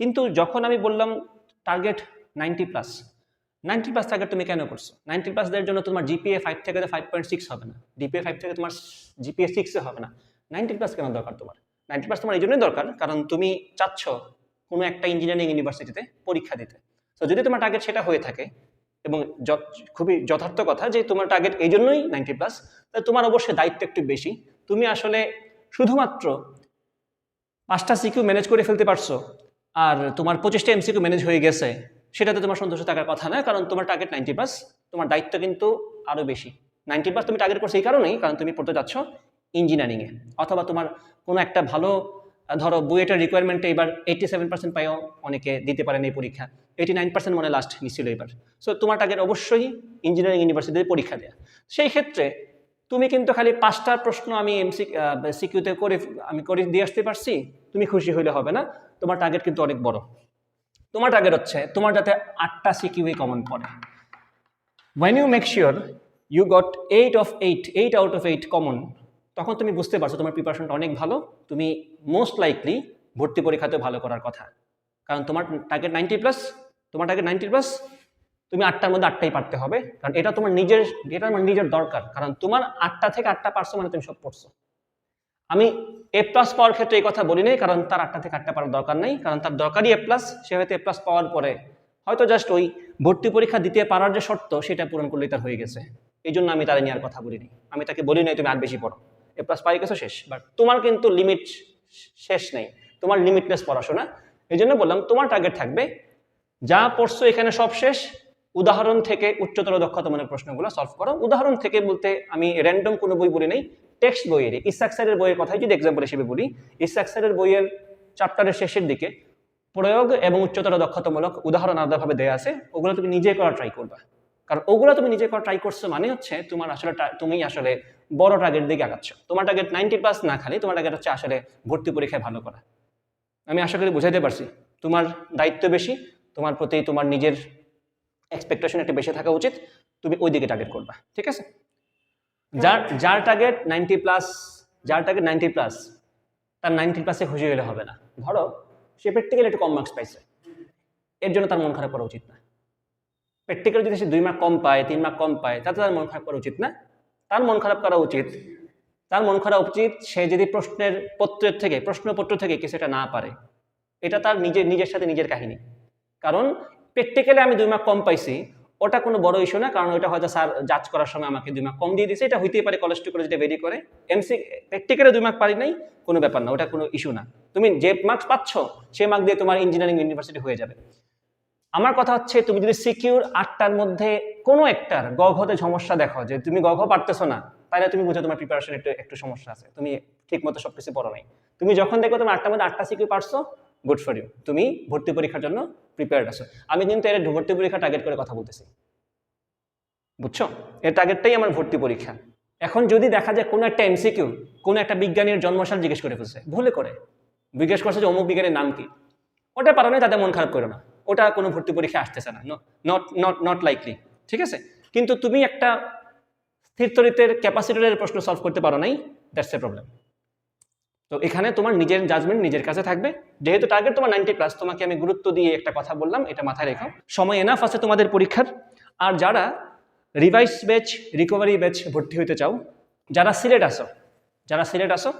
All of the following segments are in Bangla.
কিন্তু যখন আমি বললাম target ninety plus ninety plus target তুমি কেন করছ? নাইনটি প্লাস দেওয়ার জন্য তোমার জিপিএ ফাইভ থেকে ফাইভ পয়েন্ট সিক্স হবে না। ডিপিএ ফাইভ থেকে তোমার জিপিএ সিক্সে হবে না। নাইনটি প্লাস কেন দরকার তোমার? নাইনটি প্লাস তোমার এই জন্যই দরকার, কারণ তুমি চাচ্ছ কোনো একটা ইঞ্জিনিয়ারিং ইউনিভার্সিটিতে পরীক্ষা দিতে। তো যদি তোমার টার্গেট সেটা হয়ে থাকে এবং খুবই যথার্থ কথা যে তোমার টার্গেট এই জন্যই নাইনটি প্লাস তাহলে তোমার অবশ্যই দায়িত্ব একটু বেশি। তুমি আসলে শুধুমাত্র পাঁচটা সিকিউ ম্যানেজ করে ফেলতে পারছ আর তোমার পঁচিশটা এমসিকিউ ম্যানেজ হয়ে গেছে, সেটাতে তোমার সন্তুষ্ট থাকার কথা না, কারণ তোমার টার্গেট নাইনটি প্লাস তোমার দায়িত্ব কিন্তু আরও বেশি। নাইনটি প্লাস তুমি টার্গেট করছ এই কারণেই, কারণ তুমি পড়তে যাচ্ছ ইঞ্জিনিয়ারিংয়ে অথবা তোমার কোনো একটা ভালো ধরো বুয়েটের রিকোয়ারমেন্টে এবার এইটি সেভেন পার্সেন্ট পাইও, অনেকে দিতে পারেন এই পরীক্ষা। এইটি নাইন পার্সেন্ট মনে লাস্ট নিছিল এবার। সো তোমার টার্গেট অবশ্যই ইঞ্জিনিয়ারিং ইউনিভার্সিটিতে পরীক্ষা দেওয়া সেই ক্ষেত্রে তুমি কিন্তু খালি পাঁচটা প্রশ্ন আমি এমসি সিকিউতে করে, আমি করে দিয়ে আসতে পারছি তুমি খুশি হইলে হবে না। তোমার টার্গেট কিন্তু অনেক বড়। তোমার টার্গেট হচ্ছে, তোমার যাতে আটটা সিকিউই কমন পড়ে। When you make sure you got eight of eight eight out of eight common তখন তুমি বুঝতে পারছ তোমার প্রিপারেশনটা অনেক ভালো। তুমি মোস্ট লাইকলি ভর্তি পরীক্ষাতেও ভালো করার কথা। কারণ তোমার টার্গেট নাইনটি প্লাস তোমার টার্গেট নাইনটি প্লাস তুমি আটটার মধ্যে আটটাই পারতে হবে। কারণ এটা তোমার নিজের, এটা আমার নিজের দরকার। কারণ তোমার আটটা থেকে আটটা পারছ মানে তুমি সব পড়ছো। আমি এ প্লাস পাওয়ার ক্ষেত্রে এই কথা বলি নাই কারণ তার আটটা থেকে আটটা পাওয়ার দরকার নেই কারণ তার দরকারই এ প্লাস সে হয়তো এ প্লাস পাওয়ার পরে হয়তো জাস্ট ওই ভর্তি পরীক্ষা দিতে পারার যে শর্ত সেটা পূরণ করলেই তার হয়ে গেছে। এই জন্য আমি তার নেওয়ার কথা বলিনি। আমি তাকে বলি নাই তুমি আর বেশি পড়ো। এ প্লাস পাই গেছো শেষ। বাট তোমার কিন্তু লিমিট শেষ নেই। তোমার লিমিটলেস পড়াশোনা। এই জন্য বললাম তোমার টার্গেট থাকবে। যা পড়ছো এখানে সব শেষ। উদাহরণ থেকে উচ্চতর দক্ষতা মানের প্রশ্নগুলো সলভ করো। উদাহরণ থেকে বলতে আমি র্যান্ডম কোনো বই বলি নাই। টেক্সট বইয়ের ইসাক বইয়ের কথাই যদি এক্সাম্পল হিসেবে বলি ইসাক স্যারের বইয়ের চ্যাপ্টারের শেষের দিকে প্রয়োগ এবং উচ্চতর দক্ষতামূলক উদাহরণ আলাদাভাবে দেওয়া আছে, ওগুলো তুমি নিজে করা ট্রাই করবা। কারণ ওগুলো তুমি নিজে করা ট্রাই করছ মানে হচ্ছে তোমার আসলে তুমি আসলে বড় টার্গেট দিকে আগাচ্ছ। তোমার টার্গেট নাইনটি প্লাস না খালি, তোমার টার্গেট হচ্ছে আসলে ভর্তি পরীক্ষায় ভালো করা। আমি আশা করি বুঝাইতে পারছি। তোমার দায়িত্ব বেশি, তোমার প্রতি তোমার নিজের এক্সপেকটেশন একটু বেশি থাকা উচিত, তুমি ওই দিকে টার্গেট করবা। ঠিক আছে? যার যার টার্গেট নাইনটি প্লাস যার টার্গেট নাইনটি প্লাস তার নাইনটি প্লাসে খুশি হলে হবে না। ধরো, সে প্র্যাকটিক্যাল একটু কম মার্কস পাইছে। এর জন্য তার মন খারাপ করা উচিত না। প্র্যাকটিক্যাল যদি সে দুই মার্ক কম পায়, তিন মার্ক কম পায়, তাতে তার মন খারাপ করা উচিত না। তার মন খারাপ করা উচিত, তার মন খারাপ উচিত, সে যদি প্রশ্নের পত্রের থেকে, প্রশ্নপত্র থেকে কিছুটা না পারে, এটা তার নিজের নিজের সাথে নিজের কাহিনী। কারণ প্র্যাকটিক্যালে আমি দুই মার্ক কম পাইছি ওটা কোনো বড় ইস্যু না, কারণ ওটা হয়তো স্যার জাজ করার সময় আমাকে দুই মার্ক কম দিয়ে দিয়েছে। এটা হইতেই পারে কলেজ টু কলেজ যেটা ভেরি করে। এমসি প্র্যাকটিক্যালে দুই মার্ক পারি নাই, কোনো ব্যাপার না, ওটা কোনো ইস্যু না। তুমি যে মার্কস পাচ্ছ, সে মার্ক দিয়ে তোমার ইঞ্জিনিয়ারিং ইউনিভার্সিটি হয়ে যাবে। আমার কথা হচ্ছে, তুমি যদি সিকিউর আটটার মধ্যে কোনো একটার গঘতে সমস্যা দেখো যে তুমি গঘ পারতেছো না, তাহলে তুমি বুঝো তোমার প্রিপারেশন একটু একটু সমস্যা আছে। তুমি ঠিক মতো সব কিছু পড়ো নাই। তুমি যখন দেখো তুমি আটটার মধ্যে আটটা সিকিউ পারছ গুড ফর ইউ তুমি ভর্তি পরীক্ষার জন্য প্রিপেয়ার্ড আছো। আমি কিন্তু এর ভর্তি পরীক্ষা টার্গেট করে কথা বলতেছি। বুঝছ? এর টার্গেটটাই আমার ভর্তি পরীক্ষা। এখন যদি দেখা যায় কোনো একটা এমসিকিউ কোনো একটা বিজ্ঞানীর জন্মসাল জিজ্ঞেস করে ফেলছে, ভুলে করে। জিজ্ঞেস করছে যে অমুক বিজ্ঞানীর নাম কি? ওটা পারো তাদের মন খারাপ করো না। ওটা কোনো ভর্তি পরীক্ষা আসতেছে না। নট নট নট লাইকলি ঠিক আছে? কিন্তু তুমি একটা স্থিরতরিতের ক্যাপাসিটরের প্রশ্ন সলভ করতে পারো নাই দ্যাটস এ প্রবলেম তো এখানে তোমার নিজের জাজমেন্ট নিজের কাছে থাকবে। যেহেতু টার্গেট তোমার নাইনটি প্লাস তোমাকে আমি গুরুত্ব দিয়ে একটা কথা বললাম, এটা মাথায় রেখো। সময় এনাফ আছে তোমাদের পরীক্ষার। আর যারা রিভাইস ব্যাচ রিকভারি ব্যাচ ভর্তি হইতে চাও, যারা সিলেট আসো যারা সিলেট আসো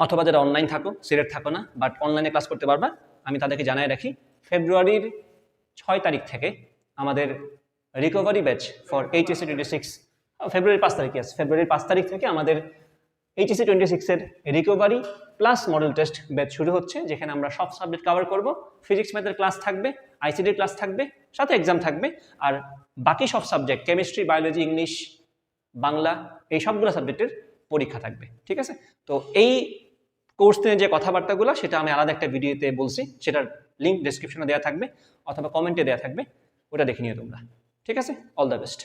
অথবা যারা অনলাইন থাকো, সিলেট থাকো না বাট অনলাইনে ক্লাস করতে পারবা, আমি তাদেরকে জানাই রাখি ফেব্রুয়ারির ছয় তারিখ থেকে আমাদের recovery batch for HSC twenty six ফেব্রুয়ারির পাঁচ তারিখে আছে। ফেব্রুয়ারির পাঁচ তারিখ থেকে আমাদের এইচএসি টোয়েন্টি সিক্সের recovery plus model test batch শুরু হচ্ছে, যেখানে আমরা সব সাবজেক্ট কভার করব। ফিজিক্স ম্যাথের ক্লাস থাকবে আইসিডির ক্লাস থাকবে, সাথে এক্সাম থাকবে, আর বাকি সব subject chemistry biology English Bangla, এই সবগুলো সাবজেক্টের পরীক্ষা থাকবে, ঠিক আছে? তো এই কোর্স নিয়ে যে কথাবার্তাগুলো, সেটা আমি আলাদা একটা ভিডিওতে বলছি, সেটার লিঙ্ক ডেসক্রিপশনে দেওয়া থাকবে, অথবা কমেন্টে দেওয়া থাকবে, ওটা দেখে নিও তোমরা, ঠিক আছে? All the best